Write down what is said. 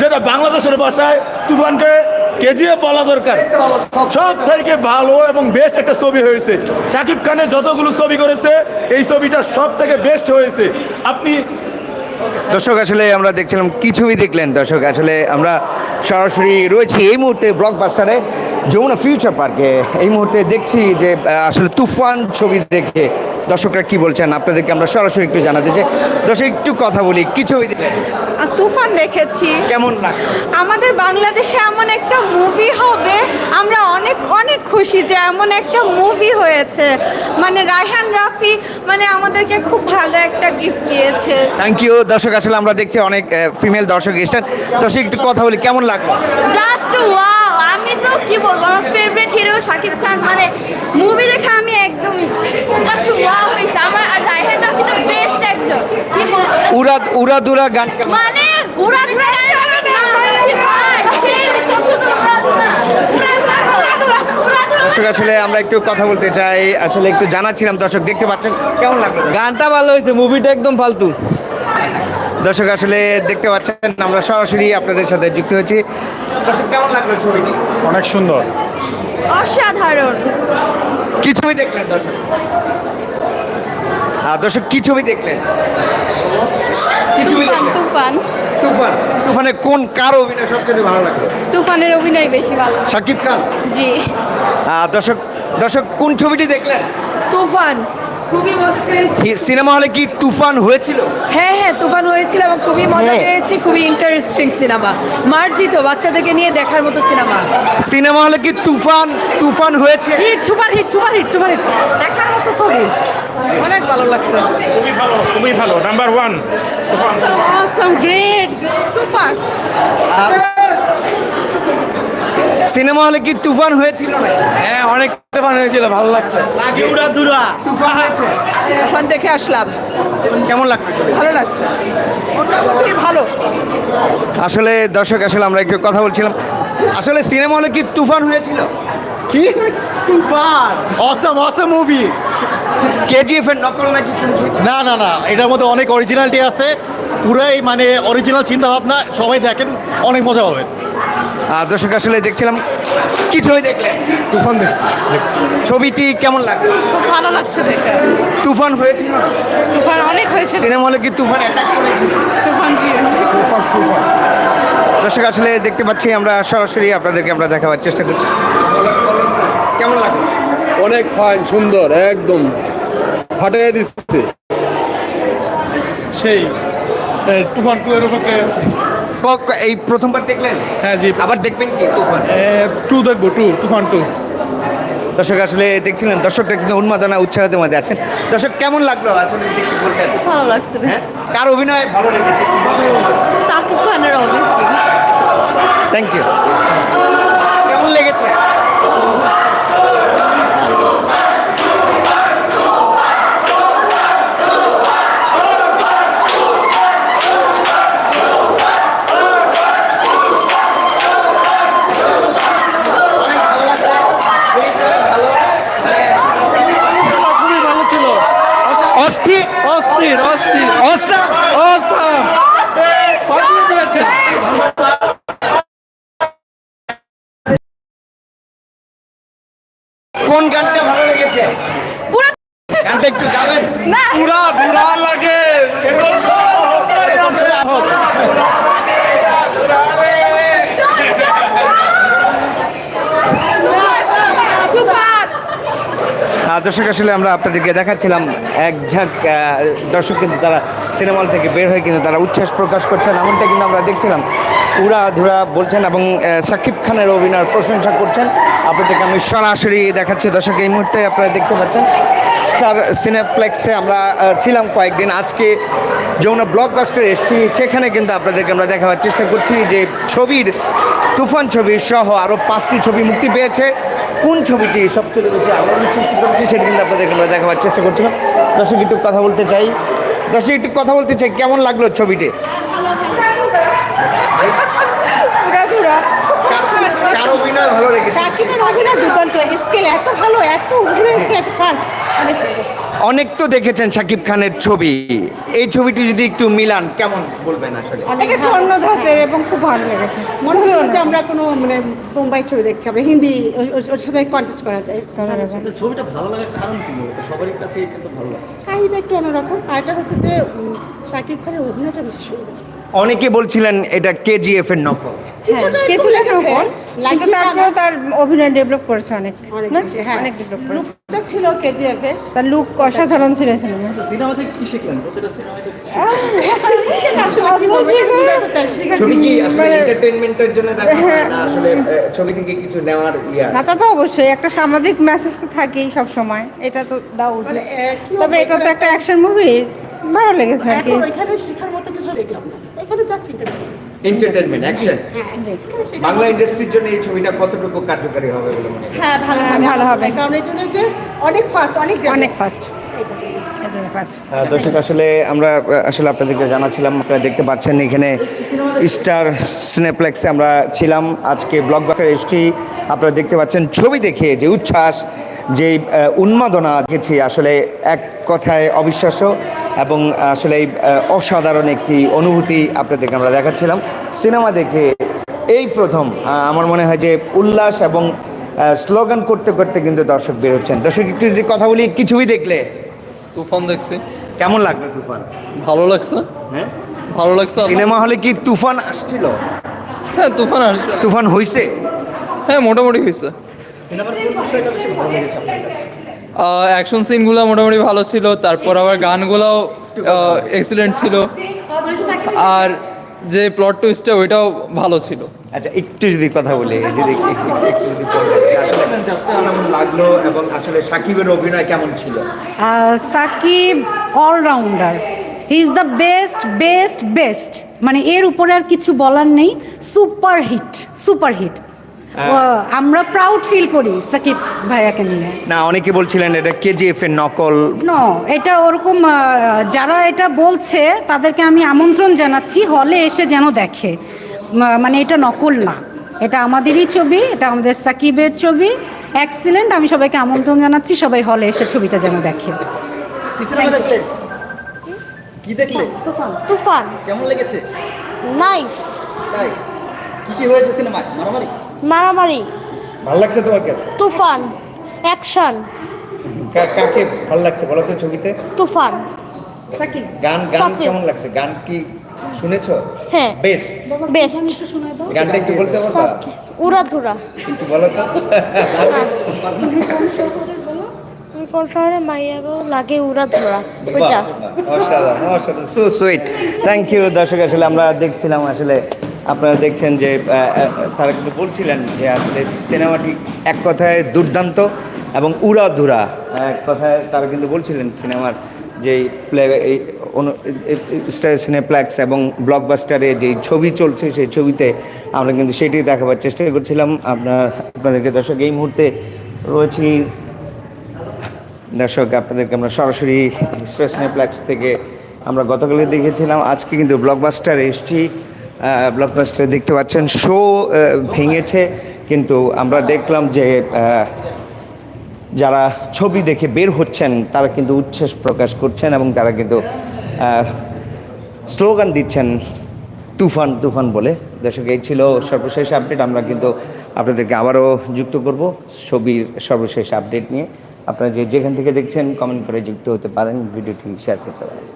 যেটা বাংলাদেশের ভাষায় তুফানকে কেজিএফ বলা দরকার। সব থেকে ভালো এবং বেস্ট একটা ছবি হয়েছে। শাকিব খানের যতগুলো ছবি করেছে, এই ছবিটা সব থেকে বেস্ট হয়েছে। আপনি দর্শক, আসলে আমরা দেখছিলাম কি ছবি দেখলেন। দর্শক, আসলে আমরা সরাসরি রয়েছি এই মুহূর্তে ব্লকবাস্টারে যমুনা ফিউচার পার্কে। এই মুহূর্তে দেখছি যে আসলে তুফান ছবি দেখে দর্শকরা কি বলছেন? আপনাদেরকে আমরা সরাসরি একটু জানাতে চাই। দর্শক একটু কথা বলি। কি ছবি আর তুফান দেখেছি। কেমন লাগল? আমাদের বাংলাদেশে এমন একটা মুভি হবে আমরা অনেক অনেক খুশি যে এমন একটা মুভি হয়েছে। মানে রায়হান রাফি মানে আমাদেরকে খুব ভালো একটা গিফট দিয়েছে। থ্যাংক ইউ দর্শক আসলে আমরা দেখছি অনেক ফিমেল দর্শক এসছেন। দর্শক একটু কথা বলি। কেমন লাগল? জাস্ট ওয়াও আমি তো কি বলব? আমার ফেভারিট হিরো শাকিব খান। মানে মুভি দেখে আমি একদমই জাস্ট ওয়াও হয়েছে। আমার আর রায়হান রাফি তো বেস্ট একজন। কি বলব? উড়া উড়া দুরা গান মানে উড়া গান। দর্শক আসলে আমরা একটু কথা বলতে চাই আসলে একটু জানাচ্ছিলাম দর্শক দেখতে পাচ্ছেন কেমন লাগল? গানটা ভালো হয়েছে মুভিটা একদম ফালতু। দর্শক আসলে দেখতে পাচ্ছেন আমরা সরাসরি আপনাদের সাথে যুক্ত হয়েছি। দর্শক কেমন লাগল ছবিটি? অনেক সুন্দর। অসাধারণ। কি ছবি দেখলেন দর্শক? দর্শক কি ছবি দেখলেন? তুফান তুফান। তুফানে। কোন কার অভিনয় সবচেয়ে ভালো লাগল তুফানের অভিনয় বেশি ভালো। শাকিব খান? জি। দর্শক দর্শক কোন ছবিটি দেখলেন? তুফান। খুবই মজা পেয়েছি। সিনেমা হলে কি তুফান হয়েছিল? হ্যাঁ হ্যাঁ তুফান হয়েছিল এবং খুবই মজা হ্যাঁ। পেয়েছি খুবই ইন্টারেস্টিং সিনেমা। মার্জিত বাচ্চাদেরকে নিয়ে দেখার মতো সিনেমা। সিনেমা হলে কি তুফান তুফান হয়েছে? Hit super hit super hit super hit. দেখার মতো ছবি। অনেক ভালো লাগছে। খুবই ভালো খুবই ভালো। Number one awesome great super cinema হলে কি তুফান হয়েছিল না হ্যাঁ অনেক তুফান হয়েছিল ভালো লাগছে। তুফান হয়েছে? তুফান দেখে আসলাম। কেমন লাগছে? ভালো লাগছে। মোটামুটি ভালো। আসলে দর্শক আসলে আমরা একটু কথা বলছিলাম। আসলে সিনেমা হলে কি তুফান হয়েছিল? কি? তুফান? অসম অসম মুভি কেজিএফ এর নকল নাকি শুনছি? না না না এটার মধ্যে অনেক অরিজিনালিটি আছে। পুরাই মানে অরিজিনাল চিন্তা ভাবনা সবাই দেখেন অনেক মজা হবে দর্শক আসলে দেখছিলাম কি ছবি দেখলেন তুফান দেখছি দেখছি। ছবিটি কেমন লাগল? ভালো লাগছে দেখে। তুফান হয়েছিল? তুফান অনেক হয়েছে সিনেমা হলে কি তুফান অ্যাটাক করেছিল? তুফান জি। দর্শক আসলে দেখতে পাচ্ছি আমরা সরাসরি আপনাদেরকে আমরা দেখাবার চেষ্টা করছি। কেমন লাগল? অনেক ফাইন সুন্দর একদম। ফাটিয়ে দিচ্ছে। সেই তুফান টু এর উপর ক- ক- এই প্রথমবার দেখলেন? হ্যাঁ জি। আবার দেখবেন কি তুফান? টু দেখব টু তুফান টু। দর্শক আসলে দেখছিলেন দর্শকটা কিন্তু উন্মাদনা উৎসাহের মধ্যে আছেন। দর্শক কেমন লাগল আসলে ভালো লাগছে হ্যাঁ? কার অভিনয় ভালো লেগেছে? সাকিব খানের অবভিয়াসলি থ্যাংক ইউ কেমন লেগেছে খুবই ভালো ছিল অস্থির। অস্থির অস্থির। অসাম। অসাম। কোন গানটা ভালো লেগেছে? পুরো গানটা একটু গাবেন। না। পুরা বুড়া লাগে সুপার আহ, দর্শক, আসলে আমরা আপনাদেরকে দেখাচ্ছিলাম এক ঝাঁক দর্শক কিন্তু তারা সিনেমা থেকে বের হয়ে কিন্তু তারা উচ্ছ্বাস প্রকাশ করছেন। এমনটা কিন্তু আমরা দেখছিলাম। উড়া ধুরা বলছেন এবং সাকিব খানের অভিনয়ের প্রশংসা করছেন। আপনাদেরকে আমি সরাসরি দেখাচ্ছি। দর্শক, এই মুহূর্তে আপনারা দেখতে পাচ্ছেন, স্টার সিনেপ্লেক্সে আমরা ছিলাম কয়েকদিন। আজকে যমুনা ব্লকবাস্টার এসছি। সেখানে কিন্তু আপনাদেরকে আমরা দেখাবার চেষ্টা করছি যে ছবির, তুফান ছবি সহ আরও পাঁচটি ছবি মুক্তি পেয়েছে। কোন ছবিটি সব তুলে বেশি আলোড়ন সৃষ্টি করেছে সেটা কিন্তু আপনাদেরকে আমরা দেখাবার চেষ্টা করছিলাম। দর্শক একটু কথা বলতে চাই। দর্শক একটু কথা বলতে চাই কেমন লাগল ছবিটি? ভালো লেগেছে? সাকিবের অভিনয় দুর্দান্ত স্কেল এত ভালো এত অভিনয় স্কেল ফার্স্ট অনেক। অনেক তো দেখেছেন শাকিব খানের ছবি। এই ছবিটি যদি একটু মিলান কেমন বলবেন আসলে? অনেক একটু অন্য ধাঁচের এবং খুব ভালো লেগেছে। মনে হলো যে আমরা কোনো মানে মুম্বাই ছবি দেখছি আমরা হিন্দি ওর- সাথে কন্টেস্ট করা যায়। ছবিটা ভালো লাগার কারণ কি? সবারই কাছে কিন্তু ভালো লাগে কাহিনিটা একটু অন্যরকম। আর এটা হচ্ছে যে শাকিব খানের অভিনয়টা বেশি সুন্দর। অনেকে বলছিলেন এটা কেজিএফ এর নকল। কিছু লেখা লেগেছে। কিন্তু লাগছে তারপরেও তার অভিনয় ডেভেলপ করেছে অনেক। অনেক? বেশি, হ্যাঁ। অনেক ডেভেলপ করেছে। লুকটা ছিল কেজিএফ তার লুক অসাধারণ ছিল সিনেমা থেকে কি শিখলেন। ছবি কি আসলে এন্টারটেইনমেন্টের জন্য দেখা হয় না? আসলে ছবি থেকে কিছু নেওয়ার ইয়া না তা তো অবশ্যই। একটা সামাজিক মেসেজ তো থাকেই সব সময় এটা তো দাও উচিত। মানে, তবে এটা তো একটা অ্যাকশন মুভি ভালো লেগেছে আর কি। এখন শেখার মতো কিছু দেখলাম না। এখানে just interview entertainment action Bangla ইন্ডাস্ট্রির জন্য এই ছবিটা কতটুকু কার্যকারী হবে বলে মনে হয়? হ্যাঁ ভালো হবে। ভালো হবে। কারণ এই জন্য যে অনেক ফাস্ট অনেক অনেক ফাস্ট দর্শক আসলে আমরা আসলে আপনাদেরকে জানাচ্ছিলাম আপনারা দেখতে পাচ্ছেন এখানে স্টার সিনেপ্লেক্সে আমরা ছিলাম। আজকে ব্লকবাস্টার এসটি আপনারা দেখতে পাচ্ছেন ছবি দেখে যে উচ্ছ্বাস যে উন্মাদনা দেখেছি আসলে এক কথায় অবিশ্বাস্য। এবং আসলে এই, অসাধারণ একটি অনুভূতি আপনাদেরকে আমরা দেখাচ্ছিলাম। সিনেমা দেখে এই প্রথম আমার মনে হয় যে উল্লাস এবং স্লোগান করতে করতে কিন্তু দর্শক বের হচ্ছেন। দর্শক একটু যদি কথা বলি কিছুই দেখলে? তুফান দেখছি। কেমন লাগল তুফান? ভালো লাগছে। হ্যাঁ? ভালো লাগছে সিনেমা হলে কি তুফান আসছিল? হ্যাঁ তুফান আসছে। তুফান হইছে? হ্যাঁ মোটামুটি হয়েছে সিনেমার বিষয়টা বেশি ভালো লেগেছে আপনার কাছে। অ্যাকশন সিনগুলো মোটামুটি ভালো ছিল তারপর আবার গানগুলোও এক্সিলেন্ট ছিল। আর যে প্লট টুইস্টটা ওইটাও ভালো ছিল। আচ্ছা একটু যদি কথা বলি যদি লাগল এবং আসলে সাকিবের অভিনয় কেমন ছিল Shakib allrounder he is the best best best মানে এর উপরে আর কিছু বলার নেই সুপার হিট সুপার হিট আমরা প্রাউড ফিল করি সাকিব ভাইয়াকে নিয়ে। না অনেকে বলছিলেন এটা কেজিএফ এর নকল। নো এটা ওরকম যারা এটা বলছে তাদেরকে আমি আমন্ত্রণ জানাচ্ছি হলে এসে যেন দেখে। মানে এটা নকল না। এটা আমাদেরই ছবি এটা আমাদের সাকিবের ছবি। এক্সিলেন্ট আমি সবাইকে আমন্ত্রণ জানাচ্ছি সবাই হলে এসে ছবিটা যেন দেখে। কি দেখলে? দেখলে? তুফান কেমন লেগেছে? নাইস তাই। কি কি হয়েছে সিনেমায়? মারামারি? মারামারি ভালো লাগছে তোমার কাছে? তুফান অ্যাকশন কাকে ভালো লাগছে বলো তো ছবিতে? তুফান গান গান কেমন লাগছে? গান কি শুনেছো? হ্যাঁ। বেস্ট। বেস্ট। গানটা একটু বলতে পারবা? উড়াধুরা একটু বলো তো। তুমি কোন শহরে? মাইয়াগো লাগে উড়াধুরা ওইটা। অসাধারণ অসাধারণ। সো সুইট থ্যাংক ইউ দর্শক। আসলে আমরা দেখছিলাম আসলে আপনারা দেখছেন যে তারা কিন্তু বলছিলেন যে আসলে সিনেমাটি এক কথায় দুর্দান্ত এবং উড়াধুরা। এক কথায় তারা কিন্তু বলছিলেন সিনেমার যে প্লে এই স্টার সিনেপ্লেক্স এবং ব্লকবাস্টারে যে ছবি চলছে, সেই ছবিতে আমরা কিন্তু সেটি দেখাবার চেষ্টা করছিলাম। আপনার, আপনাদেরকে দর্শক, এই মুহূর্তে রয়েছি। দর্শক, আপনাদেরকে আমরা সরাসরি স্ট্রেস নেপ্লেক্স থেকে আমরা গতকালে দেখেছিলাম। আজকে কিন্তু ব্লকবাস্টার এসছি। ব্লকবাস্টারে দেখতে পাচ্ছেন। শো ভেঙেছে, কিন্তু আমরা দেখলাম যে যারা ছবি দেখে বের হচ্ছেন, তারা কিন্তু উচ্ছ্বাস প্রকাশ করছেন এবং তারা কিন্তু স্লোগান দিচ্ছেন, তুফান তুফান বলে। দর্শক, এই ছিল সর্বশেষ আপডেট। আমরা কিন্তু আপনাদেরকে আবারও যুক্ত করব ছবির সর্বশেষ আপডেট নিয়ে। আপনারা যে যেখান থেকে দেখছেন কমেন্ট করে যুক্ত হতে পারেন, ভিডিওটি শেয়ার করতে পারেন।